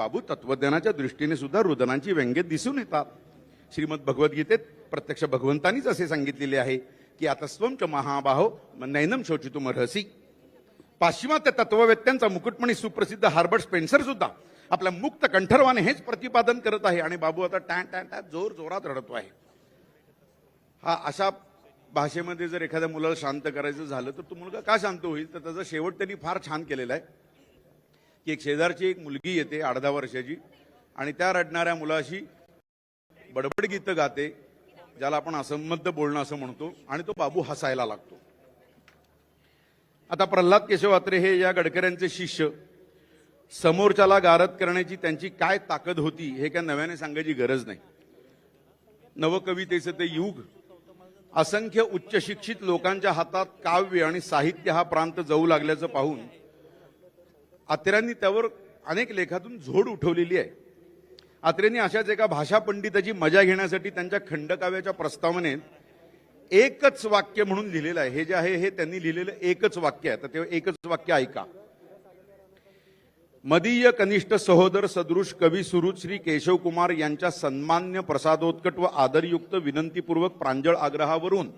बाबू तत्वज्ञानाच्या दृष्टीने सुद्धा रुदनांची व्यंग्य दिसून येतात. श्रीमद भगवद्गीतेत प्रत्यक्ष भगवंतांनीच असे सांगितलेले आहे की आता स्वंच महाबाहो नैनम शोचितुम रहसी. पाश्चिमात्य तत्ववेत्यांचा मुकुटमणी सुप्रसिद्ध हार्बर्ट स्पेन्सर सुद्धा आपल्या मुक्त कंठरवाने हेच प्रतिपादन करत आहे आणि बाबू आता टॅन टॅन टॅन जोर जोरात रडतो आहे. हा अशा भाषेमध्ये जर एखाद्या मुलाला शांत करायचं झालं तर तो मुलगा का शांत होईल? तर त्याचा शेवट त्यांनी फार छान केलेला आहे. की एक शेजारची एक मुलगी येते आठ दहा वर्षाची आणि त्या रडणाऱ्या मुलाशी बडबड गीतं गाते ज्याला आपण असंबद्ध बोलणं असं म्हणतो आणि तो बाबू हसायला लागतो. आता प्रल्हाद केशव अत्रे हे या गडकऱ्यांचे शिष्य. समोरच्याला गारद करण्याची त्यांची काय ताकद होती हे काय नव्याने सांगायची गरज नाही. नवकवितेचं ते युग. असंख्य उच्च शिक्षित लोकांच्या हातात काव्य आणि साहित्य हा प्रांत जाऊ लागल्याचं पाहून आत्र्यांनी त्यावर अनेक लेखातून झोड उठवलेली आहे. आत्रेंनी अशाच एका भाषा पंडिताची मजा घेण्यासाठी त्यांच्या खंडकाव्याच्या प्रस्तावनेत एकच वाक्य म्हणून लिहिलेलं आहे. हे जे आहे हे त्यांनी लिहिलेलं एकच वाक्य आहे. तर ते एकच वाक्य ऐका. मदीय कनिष्ठ सहोदर सदृश कवी सुरू श्री केशव कुमार यांच्या सन्मान्य प्रसादोत्कट व आदरयुक्त विनंतीपूर्वक प्रांजळ आग्रहावरून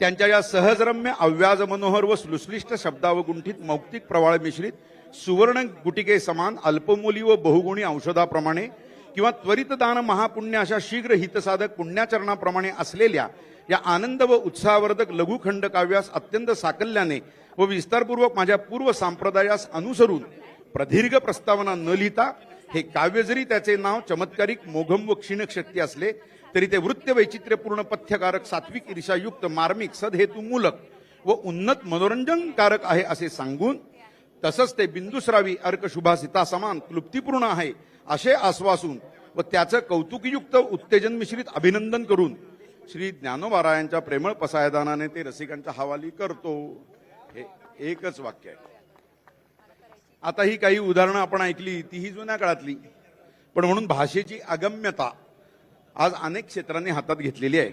त्यांच्या या सहजरम्य अव्याज मनोहर व सुश्लिष्ट शब्दावगुंठित मौक्तिक प्रवाळ मिश्रित सुवर्ण गुटिके समान अल्पमूली व बहुगुणी औषधाप्रमाणे किंवा त्वरित दान महापुण्य अशा शीघ्र हितसाधक पुण्याचरणाप्रमाणे असलेल्या या आनंद व उत्साहवर्धक लघुखंड काव्यास अत्यंत साकल्याने व विस्तारपूर्वक माझ्या पूर्व संप्रदायास अनुसरून प्रदीर्घ प्रस्तावना न लिहिता हे काव्य जरी त्याचे नाव चमत्कारिक मोघम व क्षीणकशक्ती असले तरी ते वृत्त वैचित्र्यपूर्ण पथ्यकारक सात्विक ईर्षायुक्त मार्मिक सदहेतुमूलक व उन्नत मनोरंजनकारक आहे असे सांगून तसंच ते बिंदुस्रावी अर्क शुभासिता समान क्लुप्तीपूर्ण आहे असे आश्वासून व त्याचं कौतुकयुक्त उत्तेजन मिश्रित अभिनंदन करून श्री ज्ञानोबारायांच्या प्रेमळ पसायदानाने ते रसिकांच्या हवाली करतो. हे एकच वाक्य आहे. आता ही काही उदाहरणं आपण ऐकली तीही जुन्या काळातली. पण म्हणून भाषेची अगम्यता आज अनेक क्षेत्रांनी हातात घेतलेली आहे.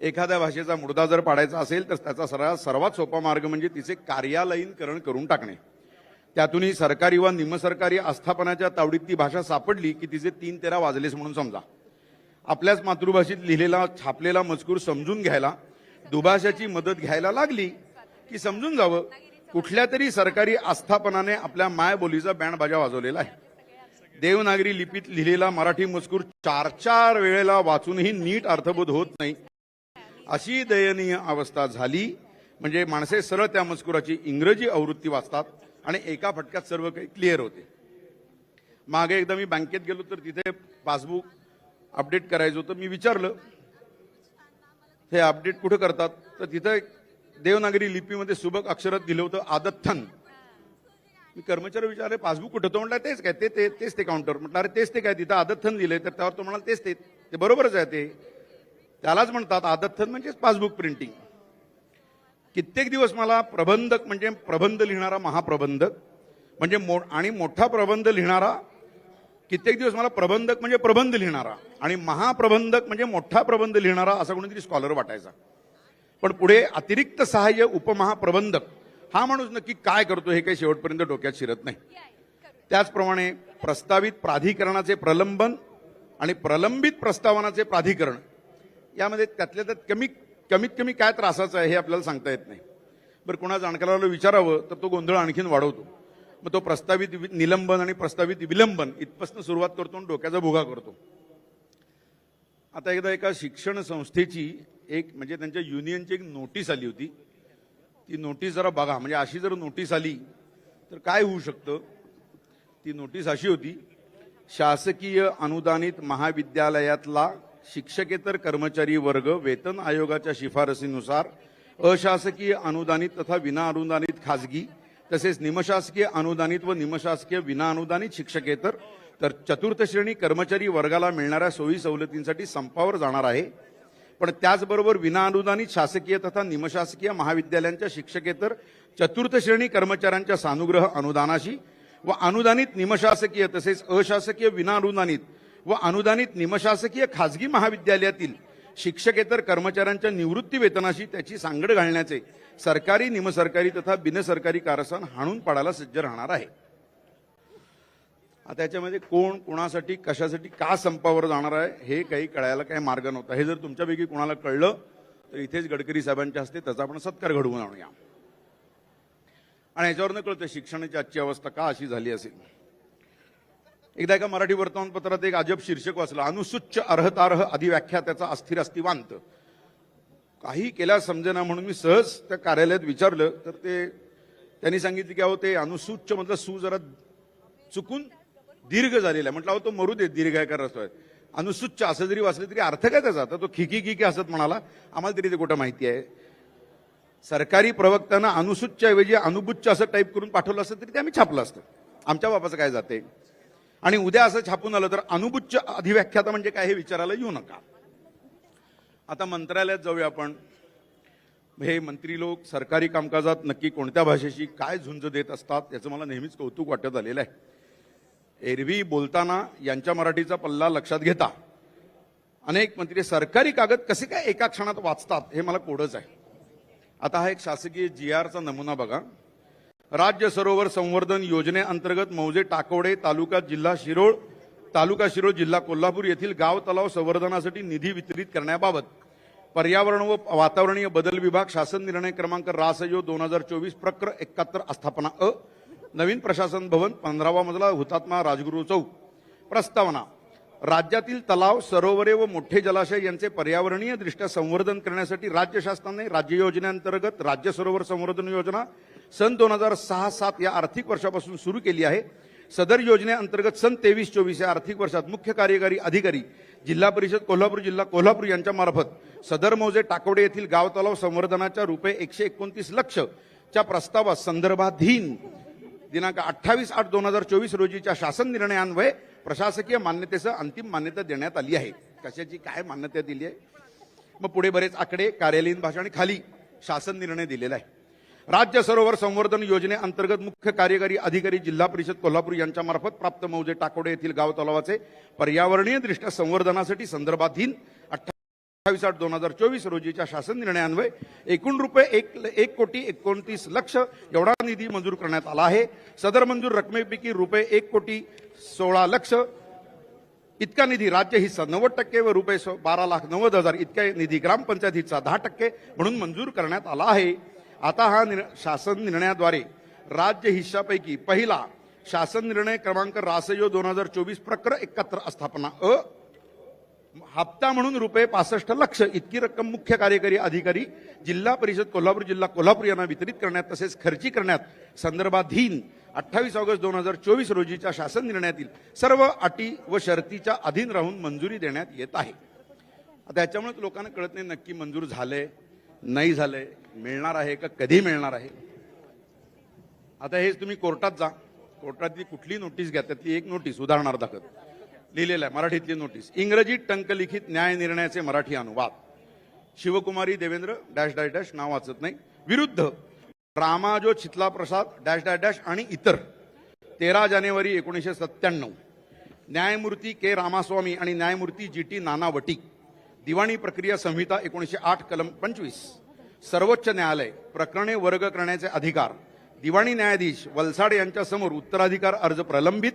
एखाद्या भाषेचा मुर्दा जर पाडायचा असेल तर त्याचा सर्वात सर्वात सोपा मार्ग म्हणजे तिचे कार्यालयीनकरण करून टाकणे. त्यातूनही सरकारी व निमसरकारी आस्थापनाच्या तावडीत ती भाषा सापडली की तिचे तीन तेरा वाजलेस म्हणून समजा. आपल्याच मातृभाषेत लिहिलेला छापलेला मजकूर समजून घ्यायला दुभाषाची मदत घ्यायला लागली की समजून जावं. कुठल्या तरी सरकारी आस्थापनाने आपल्या मायबोलीचा बँड बाजा वाजवलेला आहे. देवनागरी लिपीत लिहिलेला मराठी मजकूर चार चार वेळेला वाचूनही नीट अर्थबोध होत नाही. अशी दयनीय अवस्था झाली. म्हणजे माणसे सरळ त्या मजकुराची इंग्रजी आवृत्ती वाचतात. आणि एका फटक्यात सर्व काही क्लिअर होते. मागे एकदा मी बँकेत गेलो तर तिथे पासबुक अपडेट करायचं होतं. मी विचारलं हे अपडेट कुठं करतात? तर तिथं देवनागरी लिपीमध्ये सुबक अक्षरात दिलं होतं आदत्थन. मी कर्मचारी विचारले पासबुक कुठं? तो म्हटलं तेच काय ते ते तेच ते काउंटर म्हटलं अरे तेच ते काय तिथं आदत्थन दिलंय. तर त्यावर तो म्हणाला तेच ते ते बरोबरच आहे ते. त्यालाच म्हणतात आदत्थन म्हणजेच पासबुक प्रिंटिंग कित्येक दिवस मला प्रबंधक म्हणजे प्रबंध लिहिणारा महाप्रबंधक म्हणजे मो आणि मोठा प्रबंध लिहिणारा कित्येक दिवस मला प्रबंधक म्हणजे प्रबंध लिहिणारा आणि महाप्रबंधक म्हणजे मोठा प्रबंध लिहिणारा असा कोणीतरी स्कॉलर वाटायचा. पण पुढे अतिरिक्त सहाय्य उपमहाप्रबंधक हा माणूस नक्की काय करतो हे काही शेवटपर्यंत डोक्यात शिरत नाही. त्याचप्रमाणे प्रस्तावित प्राधिकरणाचे प्रलंबन आणि प्रलंबित प्रस्तावनाचे प्राधिकरण यामध्ये त्यातल्या त्यात कमी कमीत कमी काय त्रासाचं आहे हे आपल्याला सांगता येत नाही. बरं कोणा जाणकाराला विचारावं तर तो गोंधळ आणखीन वाढवतो. मग तो प्रस्तावित वि- निलंबन आणि प्रस्तावित विलंबन इथपासून सुरुवात करतो आणि डोक्याचा भुगा करतो. आता एकदा एका शिक्षण संस्थेची एक म्हणजे त्यांच्या युनियनची एक नोटीस आली होती. ती नोटीस जरा बघा म्हणजे अशी जर नोटीस आली तर काय होऊ शकतं? ती नोटीस अशी होती शासकीय अनुदानित महाविद्यालयातला शिक्षकेतर कर्मचारी वर्ग वेतन आयोगाच्या शिफारसीनुसार अशासकीय अनुदानित तथा विना अनुदानित खाजगी तसेच निमशासकीय अनुदानित व निमशासकीय विना अनुदानित शिक्षकेतर तर चतुर्थ श्रेणी कर्मचारी वर्गाला मिळणाऱ्या सोयी सवलतींसाठी संपावर जाणार आहे. पण त्याचबरोबर विनाअनुदानित शासकीय तथा निमशासकीय महाविद्यालयांच्या शिक्षकेतर चतुर्थ श्रेणी कर्मचाऱ्यांच्या सानुग्रह अनुदानाशी व अनुदानित निमशासकीय तसेच अशासकीय विनाअनुदानित व अनुदानित निमशासकीय खाजगी महाविद्यालयातील शिक्षकेतर कर्मचाऱ्यांच्या निवृत्ती वेतनाशी त्याची सांगड घालण्याचे सरकारी निमसरकारी तथा बिनसरकारी कारस्थान हाणून पाडायला सज्ज राहणार आहे. आता याच्यामध्ये कोण कोणासाठी कशासाठी का संपावर जाणार आहे हे काही कळायला काही मार्ग नव्हता. हे जर तुमच्यापैकी कोणाला कळलं तर इथेच गडकरी साहेबांच्या हस्ते त्याचा आपण सत्कार घडवून आणूया. आणि याच्यावरनं कळतं शिक्षणाची आजची अवस्था का अशी झाली असेल? एकदा एका मराठी वर्तमानपत्रात एक अजब शीर्षक वाचलं अनुसूच्च अर्हतार्ह अधिव्याख्या त्याचा अस्थिर अस्थिवांत काही केल्यास समजेना म्हणून मी सहज त्या कार्यालयात विचारलं तर ते त्यांनी सांगितलं की अहो ते अनुसूच्च मधलं सू जरा चुकून दीर्घ झालेला आहे. म्हटलं अहो तो मरू दे दीर्घ आहे. का अनुसूच्च असं जरी वाचलं तरी अर्थ काय त्याचा? तर तो खिकी खिकी असत म्हणाला आम्हाला तरी ते कुठं माहिती आहे? सरकारी प्रवक्त्यांना अनुसूच्च ऐवजी अनुबुच्च असं टाईप करून पाठवलं असतं तरी ते आम्ही छापलं असतं. आमच्या बापाचं काय जाते? आणि उद्या असं छापून आलं तर अनुबुच्च अधिव्याख्याता म्हणजे काय हे विचारायला येऊ नका. आता मंत्रालयात जाऊया आपण. हे मंत्री लोक सरकारी कामकाजात नक्की कोणत्या भाषेशी काय झुंज देत असतात याचं मला नेहमीच कौतुक वाटत आलेलं आहे. एरवी बोलताना यांच्या मराठीचा पल्ला लक्षात घेता. अनेक मंत्री सरकारी कागद कसे काय एका क्षणात वाचतात हे मला कोडच आहे. आता हा एक शासकीय जी आरचा नमुना बघा. राज्य सरोवर संवर्धन योजनेअंतर्गत मौजे टाकवडे तालुका जिल्हा शिरोळ तालुका शिरोळ जिल्हा कोल्हापूर येथील गाव तलाव संवर्धनासाठी निधी वितरित करण्याबाबत पर्यावरण व वातावरणीय बदल विभाग शासन निर्णय क्रमांक रासयो दोन हजार चोवीस प्रक्र एकाहत्तर आस्थापना अ नवीन प्रशासन भवन पंधरावा मजला हुतात्मा राजगुरू चौक. प्रस्तावना राज्यातील तलाव सरोवरे व मोठे जलाशय यांचे पर्यावरणीय दृष्ट्या संवर्धन करण्यासाठी राज्य शासनाने राज्य योजनेअंतर्गत राज्य सरोवर संवर्धन योजना सन दोन हजार सहा सात या आर्थिक वर्षापासून सुरू केली आहे. सदर योजनेअंतर्गत सन तेवीस चोवीस या आर्थिक वर्षात मुख्य कार्यकारी अधिकारी जिल्हा परिषद कोल्हापूर जिल्हा कोल्हापूर यांच्या मार्फत सदर मौजे टाकोडे येथील गाव तलाव संवर्धनाच्या रुपये एकशे एकोणतीस लक्ष च्या प्रस्तावास संदर्भाधीन दिनांक अठ्ठावीस आठ दोन हजार चोवीस रोजीच्या शासन निर्णयान्वये प्रशासकीय मान्यतेसह अंतिम मान्यता देण्यात आली आहे. कशाची काय मान्यता दिली आहे? मग पुढे बरेच आकडे कार्यालयीन भाषा आणि खाली शासन निर्णय दिलेला आहे. राज्य सरोवर संवर्धन योजनेअंतर्गत मुख्य कार्यकारी अधिकारी जिल्हा परिषद कोल्हापूर यांच्यामार्फत प्राप्त मौजे टाकोडे येथील गाव तलावाचे पर्यावरणीय दृष्ट्या संवर्धनासाठी संदर्भाधीन अठ्ठावीस आठ दोन हजार चोवीस रोजीच्या शासन निर्णयान्वये एकूण रुपये एक एक कोटी एकोणतीस लक्ष एवढा निधी मंजूर करण्यात आला आहे. सदर मंजूर रकमेपैकी रुपये एक कोटी सोळा लक्ष. इतका निधी राज्य हिस्सा नव्वद टक्के व रुपये बारा लाख नव्वद हजार इतका निधी ग्रामपंचायत हिस्सा दहा टक्के म्हणून मंजूर करण्यात आला आहे. आता हा निर्- शासन निर्णयाद्वारे राज्य हिस्सापैकी पहिला शासन निर्णय क्रमांक रासयो दोन हजार चोवीस प्रकर एकाहत्तर स्थापना अ हप्ता म्हणून रुपये पासष्ट लक्ष इतकी रक्कम मुख्य कार्यकारी अधिकारी जिल्हा परिषद कोल्हापूर जिल्हा कोल्हापूर यांना वितरित करण्यात तसेच खर्ची करण्यात संदर्भाधीन अठ्ठावीस ऑगस्ट दोन हजार चोवीस रोजीच्या शासन निर्णयातील सर्व अटी व शर्तीच्या अधीन राहून मंजुरी देण्यात येत आहे. आता लोकांना कळत नाही नक्की मंजूर झालंय नाही झालंय मिळणार आहे का कधी मिळणार आहे? आता हेच तुम्ही कोर्टात जा. कोर्टातली कुठली नोटीस घ्या त्यातली एक नोटीस उदाहरणार्थ लिहिलेलं आहे मराठीतली नोटीस इंग्रजी टंकलिखित न्याय निर्णयाचे मराठी अनुवाद. Shivkumari Devendra dash dash dash नाव वाचत नाही. विरुद्ध Ramajo Chitla Prasad dash dash dash आणि इतर. तेरा जानेवारी एकोणीसशे सत्त्याण्णव. न्यायमूर्ती के रामास्वामी आणि न्यायमूर्ती जी टी नानावटी. दिवाणी प्रक्रिया संहिता एकोणीसशे आठ कलम पंचवीस. सर्वोच्च न्यायालय प्रकरणे वर्ग करण्याचे अधिकार. दिवाणी न्यायाधीश वलसाड यांच्यासमोर उत्तराधिकार अर्ज प्रलंबित.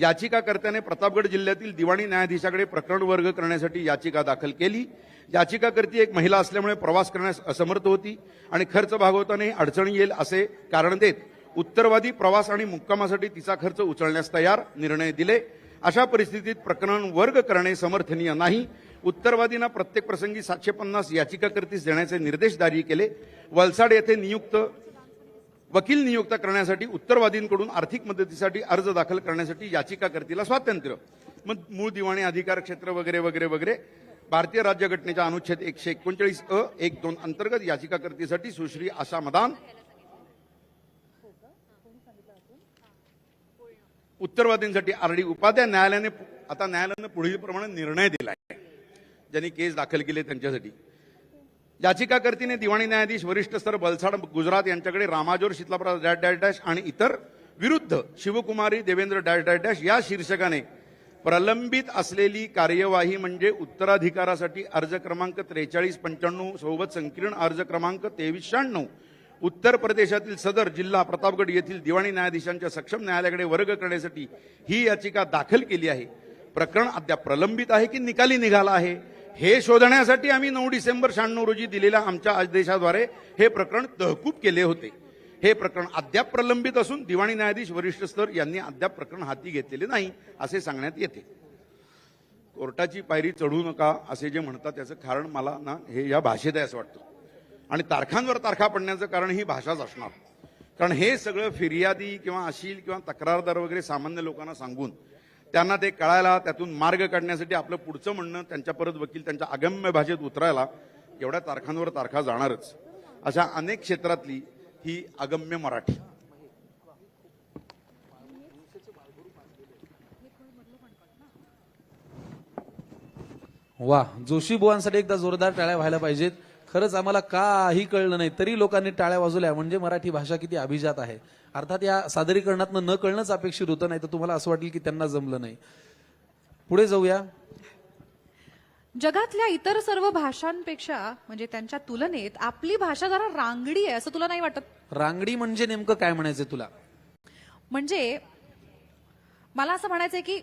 याचिकाकर्त्याने प्रतापगड जिल्ह्यातील दिवाणी न्यायाधीशाकडे प्रकरण वर्ग करण्यासाठी याचिका दाखल केली. याचिकाकर्ती एक महिला असल्यामुळे प्रवास करण्यास असमर्थ होती आणि खर्च भागवताने अडचणी येईल असे कारण देत उत्तरवादी प्रवास आणि मुक्कामासाठी तिचा खर्च उचलण्यास तयार निर्णय दिले. अशा परिस्थितीत प्रकरण वर्ग करणे समर्थनीय नाही. उत्तरवादींना प्रत्येक प्रसंगी सातशे पन्नास याचिकाकर्तीस देण्याचे निर्देश जारी केले. वलसाड येथे नियुक्त वकील नियुक्त करण्यासाठी उत्तरवादींकडून आर्थिक मदतीसाठी अर्ज दाखल करण्यासाठी याचिकाकर्तीला स्वातंत्र्य. मग मूळ दिवाणी अधिकार क्षेत्र वगैरे वगैरे वगैरे. भारतीय राज्यघटनेच्या अनुच्छेद एकशे एकोणचाळीस अ एक दोन अंतर्गत याचिकाकर्तीसाठी सुश्री आशा मदान. उत्तरवादींसाठी आर डी उपाध्याय न्यायालयाने आता न्यायालयानं पुढील प्रमाणे निर्णय दिला आहे ज्यांनी केस दाखल केले त्यांच्यासाठी. याचिकाकर्तीने दिवाणी न्यायाधीश वरिष्ठ स्तर बलसाड गुजरात यांच्याकडे Ramajor Sheetlaprasad dash dash dash आणि इतर विरुद्ध Shivkumari Devendra dash dash dash या शीर्षकाने प्रलंबित असलेली कार्यवाही म्हणजे उत्तराधिकारासाठी अर्ज क्रमांक त्रेचाळीस पंच्याण्णव सोबत संकीर्ण अर्ज क्रमांक तेवीस शहाण्णव. उत्तर प्रदेशातील सदर जिल्हा प्रतापगड येथील दिवाणी न्यायाधीशांच्या सक्षम न्यायालयाकडे वर्ग करण्यासाठी ही याचिका दाखल केली आहे. प्रकरण अद्याप प्रलंबित आहे की निकाली निघाला आहे? हे शोधण्यासाठी आम्ही नऊ डिसेंबर शहाण्णव रोजी दिलेल्या आमच्या आदेशाद्वारे हे प्रकरण तहकूब केले होते. हे प्रकरण अद्याप प्रलंबित असून दिवाणी न्यायाधीश वरिष्ठ स्तर यांनी अद्याप प्रकरण हाती घेतलेले नाही असे सांगण्यात येते. कोर्टाची पायरी चढू नका असे जे म्हणतात त्याचं कारण मला ना हे या भाषेत आहे असं वाटतं. आणि तारखांवर तारखा पडण्याचं कारण ही भाषाच असणार. कारण हे सगळं फिर्यादी किंवा अशील किंवा तक्रारदार वगैरे सामान्य लोकांना सांगून त्यांना ते कळायला त्यातून मार्ग काढण्यासाठी आपलं पुढचं म्हणणं त्यांच्या परत वकील त्यांच्या अगम्य भाषेत उतरायला एवढ्या तारखांवर तारखा जाणारच. अशा अनेक क्षेत्रातली ही अगम्य मराठी. वा जोशी बुवांसाठी एकदा जोरदार टाळ्या व्हायला पाहिजेत. खरंच आम्हाला काही कळलं नाही. तरी लोकांनी टाळ्या वाजवल्या. म्हणजे मराठी भाषा किती अभिजात आहे. अर्थात या सादरीकरणातनं न कळणंच अपेक्षित होतं नाही तर तुम्हाला असं वाटेल की त्यांना जमलं नाही. पुढे जाऊया. जगातल्या इतर सर्व भाषांपेक्षा म्हणजे त्यांच्या तुलनेत आपली भाषा जरा रांगडी आहे असं तुला नाही वाटत? रांगडी म्हणजे नेमकं काय म्हणायचं तुला? म्हणजे मला असं म्हणायचंय की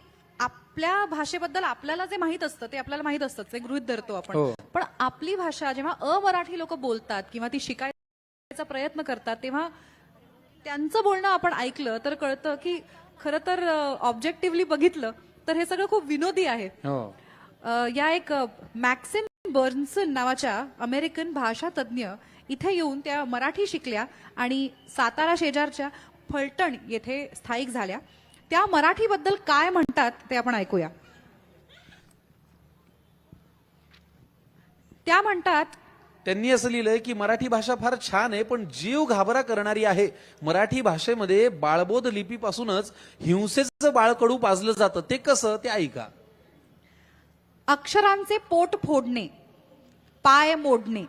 आपल्या भाषेबद्दल आपल्याला जे माहीत असतं ते आपल्याला माहीत असतं ते गृहित धरतो आपण. हो. पण आपली भाषा जेव्हा अमराठी लोक बोलतात किंवा ती शिकायचा प्रयत्न करतात तेव्हा त्यांचं बोलणं आपण ऐकलं तर कळतं की खरं तर ऑब्जेक्टिव्हली बघितलं तर हे सगळं खूप विनोदी आहे. हो. या एक अ, मॅक्सिन बर्न्सन नावाच्या अमेरिकन भाषा तज्ज्ञ इथे येऊन त्या मराठी शिकल्या आणि सातारा शेजारच्या फलटण येथे स्थायिक झाल्या. त्या मराठीबद्दल काय म्हणतात ते आपण ऐकूया. त्या म्हणतात त्यांनी असं लिहिलंय की मराठी भाषा फार छान आहे पण जीव घाबरा करणारी आहे. मराठी भाषेमध्ये बाळबोध लिपीपासूनच हिंसेचं बाळकडू पाजलं जातं. ते कसं? ते ऐका. अक्षरांचे पोट फोडणे पाय मोडणे.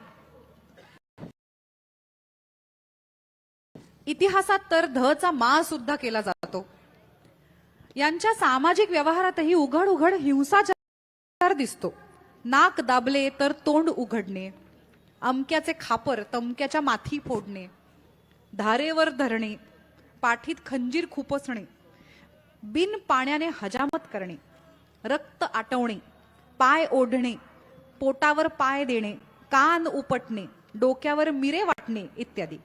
इतिहासात तर धचा मा सुद्धा केला जातो. यांच्या सामाजिक व्यवहारातही उघड उघड हिंसाचार दिसतो. नाक दाबले तर तोंड उघडणे. अमक्याचे खापर तमक्याच्या माथी फोडणे. धारेवर धरणे. पाठीत खंजीर खुपसणे. बिन पाण्याने हजामत करणे. रक्त आटवणे. पाय ओढणे. पोटावर पाय देणे. कान उपटणे. डोक्यावर मिरे वाटणे इत्यादी.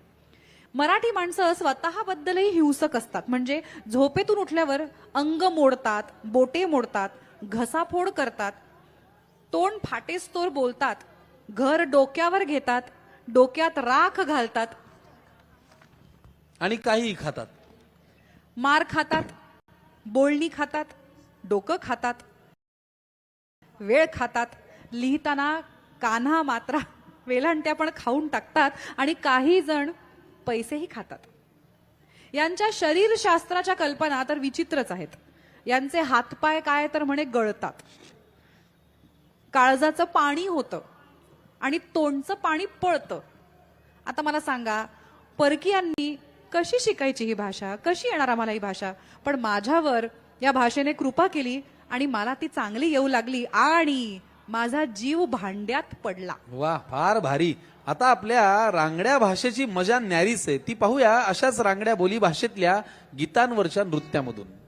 मराठी माणसं स्वतःबद्दलही हिंसक असतात. म्हणजे झोपेतून उठल्यावर अंग मोडतात बोटे मोडतात घसाफोड करतात तोंड फाटेस्तोर बोलतात घर डोक्यावर घेतात डोक्यात राख घालतात. आणि काहीही खातात. मार खातात बोलणी खातात डोकं खातात वेळ खातात लिहिताना कान्हा मात्रा वेलांट्या पण खाऊन टाकतात. आणि काही जण पैसेही खातात. यांच्या शरीरशास्त्राच्या कल्पना तर विचित्रच आहेत. यांचे हातपाय काय तर म्हणे गळतात. काळजाचं पाणी होतं आणि तोंडचं पाणी पळतं. आता मला सांगा परकीयांनी कशी शिकायची ही भाषा? कशी येणार आम्हाला ही भाषा? पण माझ्यावर या भाषेने कृपा केली आणि मला ती चांगली येऊ लागली. आणि माझा जीव भांड्यात पडला. वा फार भारी. आता आपल्या रांगड्या भाषेची मजा न्यारीच आहे. ती पाहूया अशाच रांगड्या बोली भाषेतल्या गीतांवरच्या नृत्यामधून.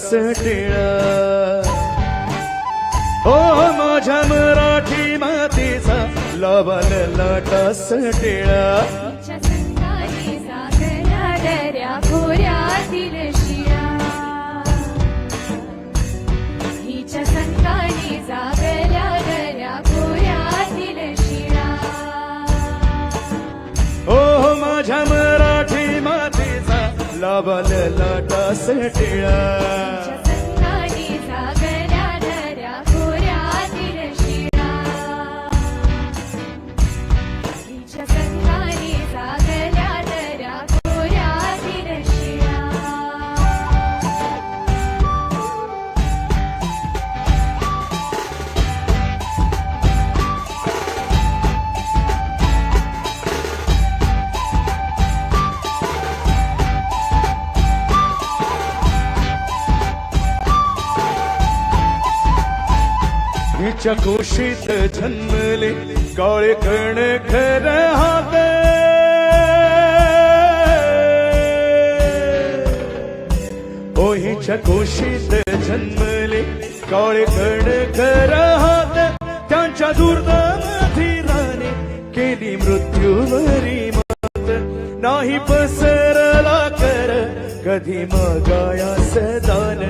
सटिळा टिळा हो माझ्या मराठी मातीचा लवल लट टिळा मातेचा लवाल लाटास टिळा. हिच्या कुशीत जन्मले काळे कण खर हात. ओहीच्या हिच्या कुशीत जन्मले काळे कण खर हात. त्यांच्या धीराने केली मृत्यूवरी मात. नाही पसरला कर कधी मगाया सदान.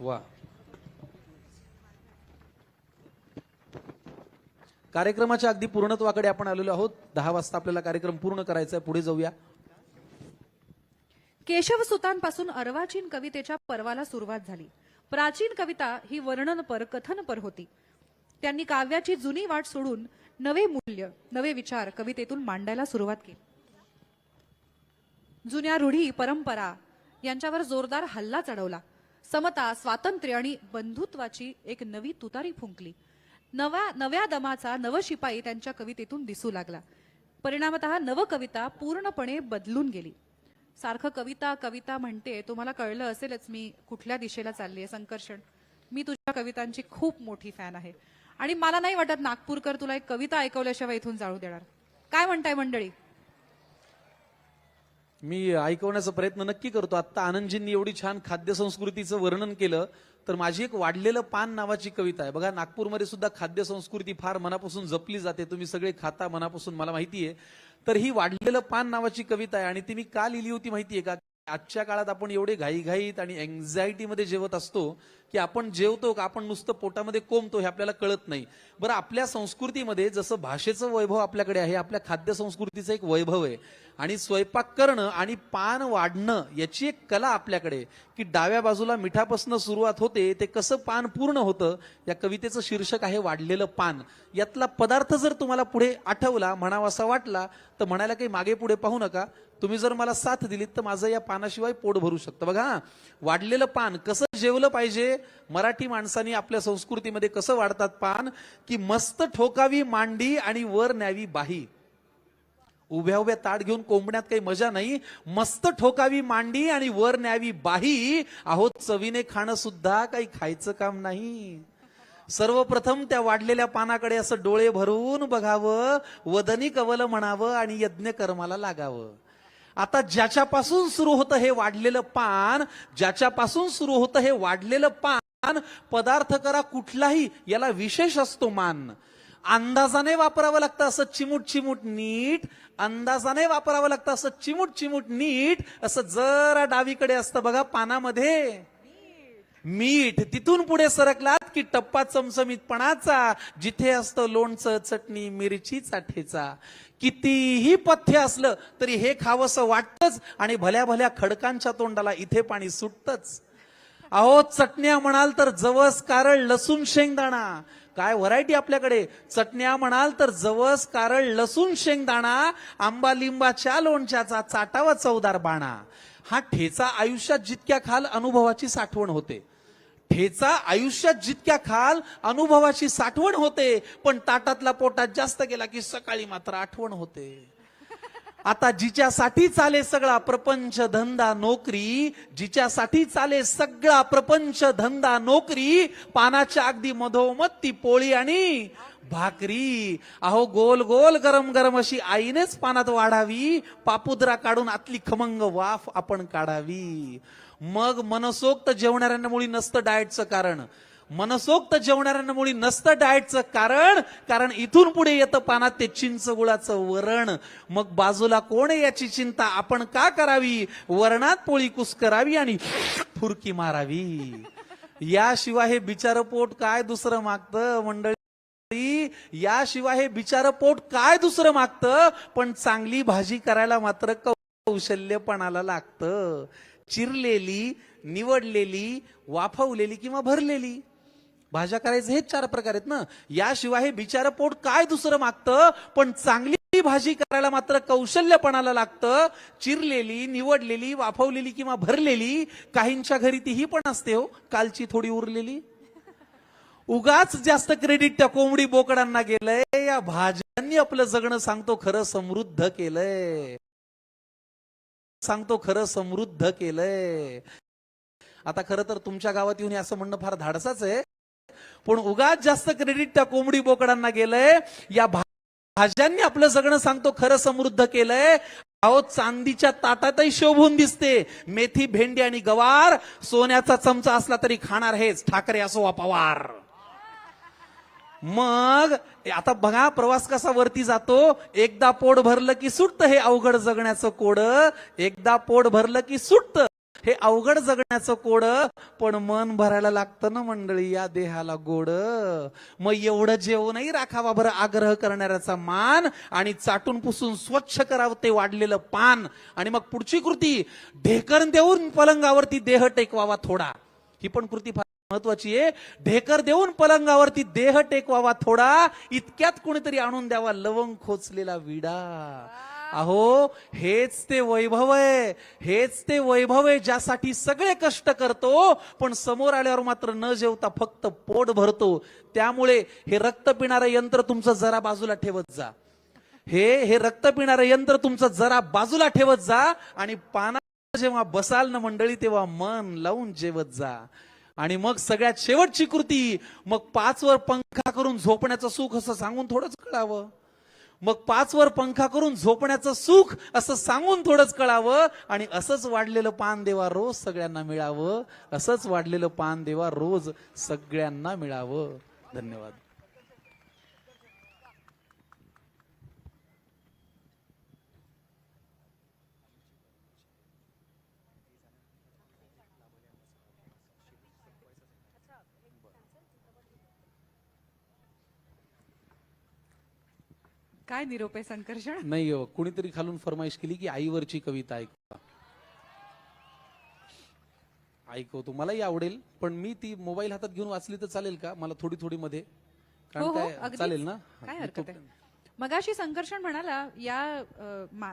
वा. कार्यक्रमाच्या अगदी पूर्णत्वाकडे आपण आलेलो आहोत. दहा वाजता आपल्याला कार्यक्रम पूर्ण करायचा आहे. पुढे जाऊया. केशव सुतांपासून अर्वाचीन कवितेच्या पर्वाला सुरुवात झाली. प्राचीन कविता ही वर्णनपर कथनपर होती. त्यांनी काव्याची जुनी वाट सोडून नवे मूल्य नवे विचार कवितेतून मांडायला सुरुवात केली. जुन्या रूढी परंपरा यांच्यावर जोरदार हल्ला चढवला. समता स्वातंत्र्य आणि बंधुत्वाची एक नवी तुतारी फुंकली. नव्या नव्या दमाचा नवशिपाई त्यांच्या कवितेतून दिसू लागला. परिणामतः नवकविता पूर्णपणे बदलून गेली. सारखं कविता कविता म्हणते तुम्हाला कळलं असेलच मी कुठल्या दिशेला चालली आहे संकर्षण. मी तुझ्या कवितांची खूप मोठी फॅन आहे. आणि मला नाही वाटत नागपूरकर तुला एक कविता ऐकवल्याशिवाय इथून जाळू देणार. काय म्हणताय मंडळी? मी ऐकवण्याचा प्रयत्न नक्की करतो. आता आनंदजींनी एवढी छान खाद्य संस्कृतीचं वर्णन केलं तर माझी एक वाढलेलं पान नावाची कविता आहे. बघा नागपूरमध्ये सुद्धा खाद्य संस्कृती फार मनापासून जपली जाते. तुम्ही सगळे खाता मनापासून मला माहिती आहे. तर ही वाढलेलं पान नावाची कविता आहे आणि ती मी का लिहिली होती माहितीये का? आजच्या काळात आपण एवढे घाईघाईत आणि अँझायटीमध्ये जेवत असतो की आपण जेवतो का आपण नुसतं पोटामध्ये कोंबतो हे आपल्याला कळत नाही. बरं आपल्या संस्कृतीमध्ये जसं भाषेचं वैभव आपल्याकडे आहे आपल्या खाद्य संस्कृतीचं एक वैभव आहे. आणि स्वयंपाक करणं आणि पान वाढणं याची एक कला आपल्याकडे की डाव्या बाजूला मिठापासून सुरुवात होते ते कसं पान पूर्ण होतं या कवितेचं शीर्षक आहे वाढलेलं पान. यातला पदार्थ जर तुम्हाला पुढे आठवला म्हणावासा वाटला तर म्हणायला काही मागे पुढे पाहू नका. तुम्ही जर मला साथ दिलीत तर माझं या पानाशिवाय पोट भरू शकतं. बघा वाढलेलं पान कसं जेवलं पाहिजे. मराठी माणसांनी आपल्या संस्कृतीमध्ये कसं वाढतात पान? की मस्त ठोकावी मांडी आणि वर न्यावी बाही. उभ्या उभ्या ताट घेऊन कोंबण्यात काही मजा नाही. मस्त ठोकावी मांडी आणि वर न्यावी बाही. आहो चवीने खाणं सुद्धा काही खायचं काम नाही. सर्वप्रथम त्या वाढलेल्या पानाकडे असं डोळे भरून बघावं. वदनी कवल म्हणावं आणि यज्ञ कर्माला लागावं. आता ज्याच्यापासून सुरू होतं हे वाढलेलं पान ज्याच्यापासून सुरू होतं हे वाढलेलं पान पदार्थ करा कुठलाही याला विशेष असतो मान. अंदाजाने वापरावं लागतं असं चिमूट चिमूट नीट अंदाजाने वापरावं लागतं असं चिमूट चिमूट नीट असं जरा डावीकडे असतं बघा पानामध्ये. मीठ तिथून पुढे सरकलात की टप्पा चमचमीतपणाचा जिथे असतं लोणचं चटणी मिरचीचा ठेचा कितीही पथ्य असलं तरी हे खावंसं वाटतंच आणि भल्या भल्या खडकांच्या तोंडाला इथे पाणी सुटतच. अहो चटण्या म्हणाल तर जवस कारळ लसूण शेंगदाणा. काय व्हरायटी आपल्याकडे? चटण्या म्हणाल तर जवस कारळ लसूण शेंगदाणा आंबा लिंबाच्या लोणच्याचा चाटावा चवदार बाणा. हा ठेचा आयुष्यात जितक्या खाल अनुभवाची साठवण होते. ठेचा आयुष्यात जितक्या खाल अनुभवाची साठवण होते पण ताटातला पोटात जास्त गेला की सकाळी मात्र आठवण होते. आता जिच्यासाठी चाले सगळा प्रपंच धंदा नोकरी जिच्यासाठी चाले सगळा प्रपंच धंदा नोकरी पानाच्या अगदी मधोमध ती पोळी आणि भाकरी. अहो गोल गोल गरम गरम अशी आईनेच पानात वाढावी पापुद्रा काढून आतली खमंग वाफ आपण काढावी. मग मनसोक्त जेवणाऱ्यांना मुळी नसतं डाएटचं कारण. मनसोक्त जेवणाऱ्यांना मुळी नसतं डाएटचं कारण कारण इथून पुढे येतं पानात ते चिंच गुळाचं वरण. मग बाजूला कोण आहे याची चिंता? आपण का करावी? वरणात पोळी कुस्करावी आणि फुरकी मारावी. याशिवाय हे बिचार पोट काय दुसरं मागतं? मंडळी याशिवाय हे बिचार पोट काय दुसरं मागतं? पण चांगली भाजी करायला मात्र कौशल्यपणाला लागतं. चिरलेली निवडलेली वाफवलेली किंवा भरलेली. भाज्या करायचे हेच चार प्रकार आहेत ना. याशिवाय हे बिचारं पोट काय दुसरं मागतं? पण चांगली भाजी करायला मात्र कौशल्यपणाला लागतं. चिरलेली निवडलेली वाफवलेली किंवा भरलेली काहींच्या घरी तीही पण असते हो. कालची थोडी उरलेली. उगाच जास्त क्रेडिट त्या कोंबडी बोकडांना गेलंय. या भाज्यांनी आपलं जगणं सांगतो खरं समृद्ध केलंय. सांगतो खरं समृद्ध केलंय. आता खरं तर तुमच्या गावात येऊन असं म्हणणं फार धाडसाच आहे. पण उगाच जास्त क्रेडिट त्या कोंबडी बोकडांना गेलंय. या भा- भाज्यांनी आपलं जगणं सांगतो खरं समृद्ध केलंय. अहो चांदीच्या ताटातही शोभून दिसते. मेथी भेंडी आणि गवार सोन्याचा चमचा असला तरी खाणार हेच. ठाकरे असो वा पवार. मग आता बघा प्रवास कसा वरती जातो? एकदा पोट भरलं की सुटतं हे अवघड जगण्याचं कोड. एकदा पोट भरलं की सुटतं हे अवघड जगण्याचं कोड. पण मन भरायला लागतं ना मंडळी या देहाला गोड. मग एवढं जेवणही राखावा बरं आग्रह करणाऱ्याचा मान आणि चाटून पुसून स्वच्छ करावं ते वाढलेलं पान. आणि मग पुढची कृती ढेकण देऊन पलंगावरती देह टेकवावा थोडा. ही पण कृती फार महत्वाची आहे. ढेकर देऊन पलंगावरती देह टेकवावा थोडा. इतक्यात कोणीतरी आणून द्यावा लवंग खोचलेला विडा. अहो हेच ते वैभव आहे. हेच ते वैभव आहे ज्यासाठी सगळे कष्ट करतो पण समोर आल्यावर मात्र न जेवता फक्त पोट भरतो. त्यामुळे हे रक्त पिणारं यंत्र तुमचं जरा बाजूला ठेवत जा. हे हे रक्त पिणारं यंत्र तुमचं जरा बाजूला ठेवत जा आणि पाना जेव्हा बसाल ना मंडळी तेव्हा मन लावून जेवत जा. आणि मग सगळ्यात शेवटची कृती मग पाचवर पंखा करून झोपण्याचं सुख असं सांगून थोडंच कळावं. मग पाचवर पंखा करून झोपण्याचं सुख असं सांगून थोडंच कळावं आणि असंच वाढलेलं पान देवा रोज सगळ्यांना मिळावं. असंच वाढलेलं पान देवा रोज सगळ्यांना मिळावं. धन्यवाद. काय निरोप आहे संकर्षण? नाही हो, कुणीतरी खालून फरमाईश केली की आईवरची कविता ऐका ऐकवतो मलाही आवडेल पण मी ती मोबाईल हातात घेऊन वाचली तर चालेल का? मला थोडी थोडी मध्ये. हो हो अगदीच. चालेल ना? काय हरकत तो- आहे? मगाशी संकर्षण म्हणाला या अ, मा-